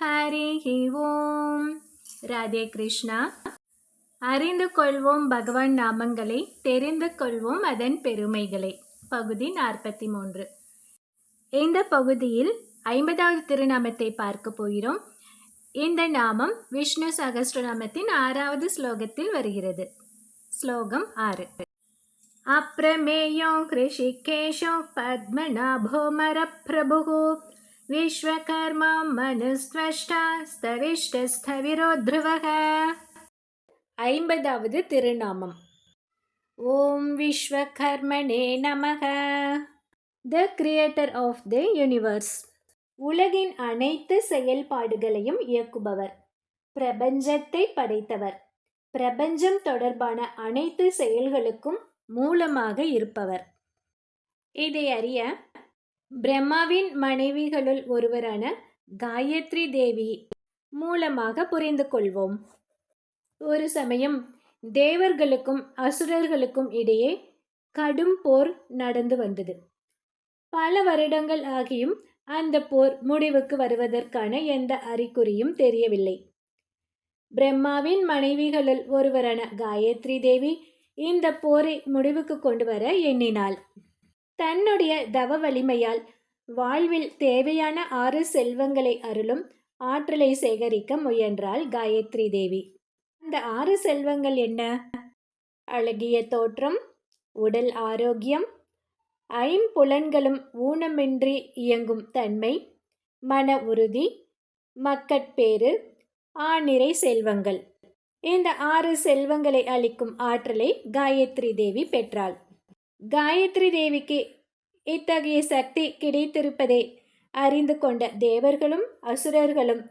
ஹரி ஓம். ராதே கிருஷ்ணா. அறிந்து கொள்வோம் பகவான் நாமங்களை தெரிந்து கொள்வோம் அதன் பெருமைகளை. பகுதி நாற்பத்தி மூன்று இந்த பகுதியில் ஐம்பதாவது திருநாமத்தை பார்க்க போகிறோம். இந்த நாமம் விஷ்ணு சகஸ்ரநாமத்தின் ஆறாவது ஸ்லோகத்தில் வருகிறது. ஸ்லோகம் ஆறு. அப்பிரமேயோ கிருஷிகேஷோ பத்மநாபோ மரப்பிரபு விஸ்வகர்மா மனுஸ்வஷ்டா ஸ்தவிஷ்டஸ்தவிரோ த்ருவக ஐம்பதாவது திருநாமம். ஓம் விஸ்வகர்மனே நமக. The creator of the universe உலகின் அனைத்து செயல்பாடுகளையும் இயக்குபவர். பிரபஞ்சத்தை படைத்தவர். பிரபஞ்சம் தொடர்பான அனைத்து செயல்களுக்கும் மூலமாக இருப்பவர். இதை அறிய பிரம்மாவின் மனைவிகளுள் ஒருவரான காயத்ரி தேவி மூலமாக புரிந்து கொள்வோம். ஒரு சமயம் தேவர்களுக்கும் அசுரர்களுக்கும் இடையே கடும் போர் நடந்து வந்தது. பல வருடங்கள் ஆகியும் அந்த போர் முடிவுக்கு வருவதற்கான எந்த அறிகுறியும் தெரியவில்லை. பிரம்மாவின் மனைவிகளுள் ஒருவரான காயத்ரி தேவி இந்த போரை முடிவுக்கு கொண்டு வர எண்ணினாள். தன்னுடைய தவ வலிமையால் வாழ்வில் தேவையான ஆறு செல்வங்களை அருளும் ஆற்றலை சேகரிக்க முயன்றாள் காயத்ரி தேவி. அந்த ஆறு செல்வங்கள் என்ன? அழகிய தோற்றம் உடல் ஆரோக்கியம் ஐம்புலன்களும் ஊனமின்றி இயங்கும் தன்மை மன உறுதி மக்கட்பேறு ஆநிறை செல்வங்கள். இந்த ஆறு செல்வங்களை அளிக்கும் ஆற்றலை காயத்ரி தேவி பெற்றாள். காயத்ரி தேவிக்கு இத்தகைய சக்தி கிடைத்திருப்பதை அறிந்து கொண்ட தேவர்களும் அசுரர்களும்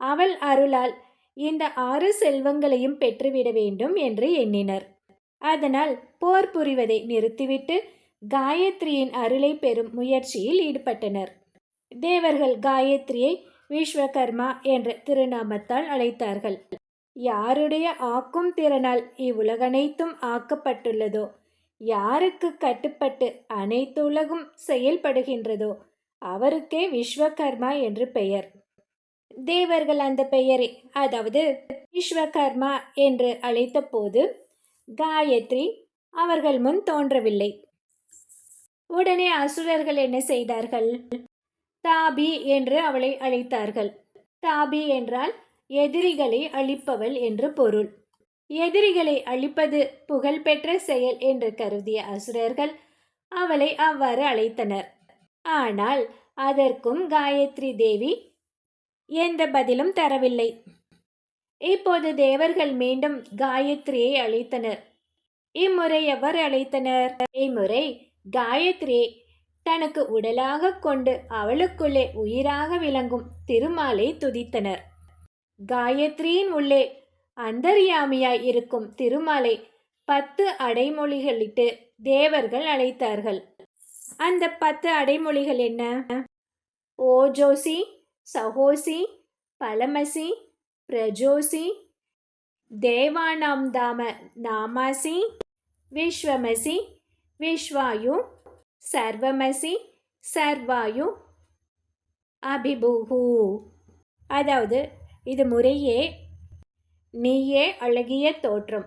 அவள் அருளால் இந்த ஆறு செல்வங்களையும் பெற்றுவிட வேண்டும் என்று எண்ணினர். அதனால் போர் புரிவதை நிறுத்திவிட்டு காயத்ரியின் அருளை பெறும் முயற்சியில் ஈடுபட்டனர். தேவர்கள் காயத்ரியை விஸ்வகர்மா என்ற திருநாமத்தால் அழைத்தார்கள். யாருடைய ஆக்கும் திறனால் இவ்வுலகனைத்தும் ஆக்கப்பட்டுள்ளதோ யாருக்கு கட்டுப்பட்டு அனைத்து உலகும் செயல்படுகின்றதோ அவருக்கே விஸ்வகர்மா என்று பெயர். தேவர்கள் அந்த பெயரை அதாவது விஸ்வகர்மா என்று அழைத்த போது காயத்ரி அவர்கள் முன் தோன்றவில்லை. உடனே அசுரர்கள் என்ன செய்தார்கள்? தாபி என்று அவளை அழைத்தார்கள். தாபி என்றால் எதிரிகளை அழிப்பவள் என்று பொருள். எதிரிகளை அழிப்பது புகழ்பெற்ற செயல் என்று கருதிய அசுரர்கள் அவளை அவ்வாறு அழைத்தனர். ஆனால் அதற்கும் காயத்ரி தேவி எந்த பதிலும் தரவில்லை. இப்போது தேவர்கள் மீண்டும் காயத்ரியை அழைத்தனர். இம்முறை எவர் அழைத்தனர்? இம்முறை காயத்ரியை தனக்கு உடலாக கொண்டு அவளுக்குள்ளே உயிராக விளங்கும் திருமாலை துதித்தனர். காயத்ரியின் உள்ளே அந்தர்யாமியாய் இருக்கும் திருமாலை பத்து அடைமொழிகளிட்டு தேவர்கள் அழைத்தார்கள். அந்த பத்து அடைமொழிகள் என்ன? ஓஜோசி சகோசி பலமசி பிரஜோசி தேவானாம் தாம நாமாசி விஸ்வமசி விஸ்வாயு சர்வமசி சர்வாயு அபிபுகு. அதாவது இது முறையே நீயே அழகிய தோற்றம்.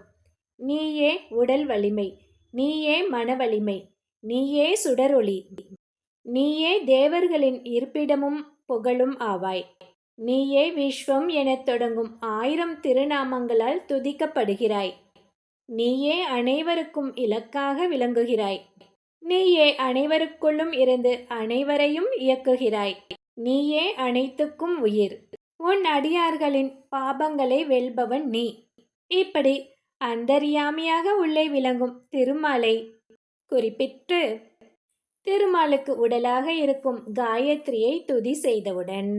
நீயே உடல் வலிமை. நீயே மன வலிமை. நீயே சுடரொளி. நீயே தேவர்களின் இருப்பிடமும் புகழும் ஆவாய். நீயே விஸ்வம் எனத் தொடங்கும் ஆயிரம் திருநாமங்களால் துதிக்கப்படுகிறாய். நீயே அனைவருக்கும் இலக்காக விளங்குகிறாய். நீயே அனைவருக்குள்ளும் இருந்து அனைவரையும் இயக்குகிறாய். நீயே அனைத்துக்கும் உயிர். உன் அடியார்களின் பாபங்களை வெல்பவன் நீ. இப்படி அந்தரியாமியாக உள்ளே விளங்கும் திருமாலை குறிப்பிட்டு திருமாலுக்கு உடலாக இருக்கும் காயத்ரியை துதி செய்தவுடன்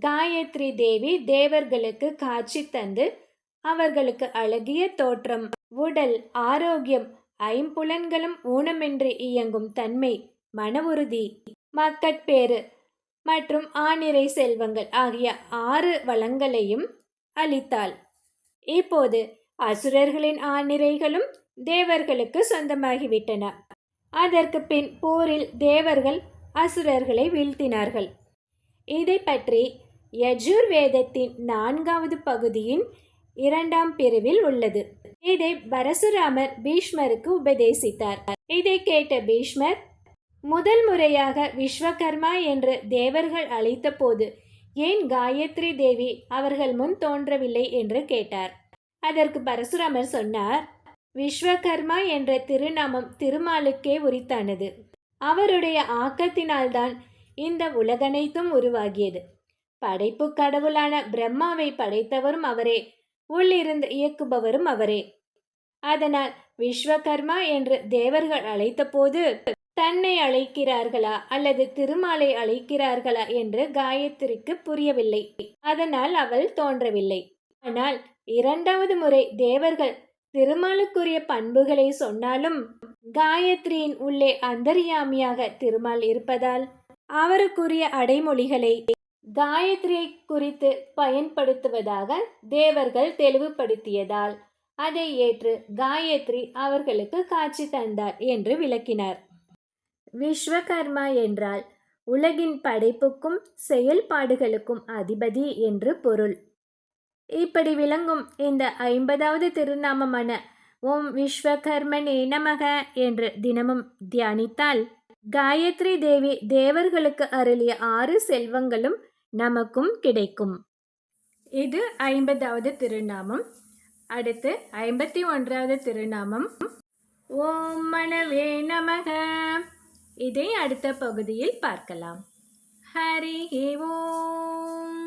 காயத்ரி தேவி தேவர்களுக்கு காட்சி தந்து அவர்களுக்கு அழகிய தோற்றம் உடல் ஆரோக்கியம் ஐம்புலன்களும் ஊனமின்றி இயங்கும் தன்மை மன உறுதி மக்கட்பேறு மற்றும் ஆநிறை செல்வங்கள் ஆகிய ஆறு வளங்களையும் அளித்தாள். இப்போது அசுரர்களின் ஆநிறைகளும் தேவர்களுக்கு சொந்தமாகிவிட்டன. அதற்கு பின் போரில் தேவர்கள் அசுரர்களை வீழ்த்தினார்கள். இதை பற்றி யஜுர்வேதத்தின் நான்காவது பகுதியின் இரண்டாம் பிரிவில் உள்ளது. இதை பரசுராமர் பீஷ்மருக்கு உபதேசித்தார். இதை கேட்ட பீஷ்மர் முதல் முறையாக விஸ்வகர்மா என்று தேவர்கள் அழைத்தபோது ஏன் காயத்ரி தேவி அவர்கள் முன் தோன்றவில்லை என்று கேட்டார். அதற்கு பரசுராமர் சொன்னார் விஸ்வகர்மா என்ற திருநாமம் திருமாலுக்கே உரித்தானது. அவருடைய ஆக்கத்தினால்தான் இந்த உலகனைத்தும் உருவாகியது. படைப்பு கடவுளான பிரம்மாவை படைத்தவரும் அவரே உள்ளிருந்து இயக்குபவரும் அவரே. அதனால் விஸ்வகர்மா என்று தேவர்கள் அழைத்தபோது தன்னை அழைக்கிறார்களா அல்லது திருமாலை அழைக்கிறார்களா என்று காயத்ரிக்கு புரியவில்லை. அதனால் அவள் தோன்றவில்லை. ஆனால் இரண்டாவது முறை தேவர்கள் திருமாலுக்குரிய பண்புகளை சொன்னாலும் காயத்ரியின் உள்ளே அந்தர்யாமியாக திருமால் இருப்பதால் அவருக்குரிய அடைமொழிகளை காயத்ரியை குறித்து பயன்படுத்துவதாக தேவர்கள் தெளிவுபடுத்தியதால் அதை ஏற்று காயத்ரி அவர்களுக்கு காட்சி தந்தார் என்று விளக்கினார். விஸ்வகர்மா என்றால் உலகின் படைப்புக்கும் செயல்பாடுகளுக்கும் அதிபதி என்று பொருள். இப்படி விளங்கும் இந்த ஐம்பதாவது திருநாமமான ஓம் விஸ்வகர்மனே நமக என்று தினமும் தியானித்தால் காயத்ரி தேவி தேவர்களுக்கு அருளிய ஆறு செல்வங்களும் நமக்கும் கிடைக்கும். இது ஐம்பதாவது திருநாமம். அடுத்து ஐம்பத்தி ஒன்றாவது திருநாமம். ஓம் மனவே நமக. இதை அடுத்த பகுதியில் பார்க்கலாம். ஹரி ஓம்.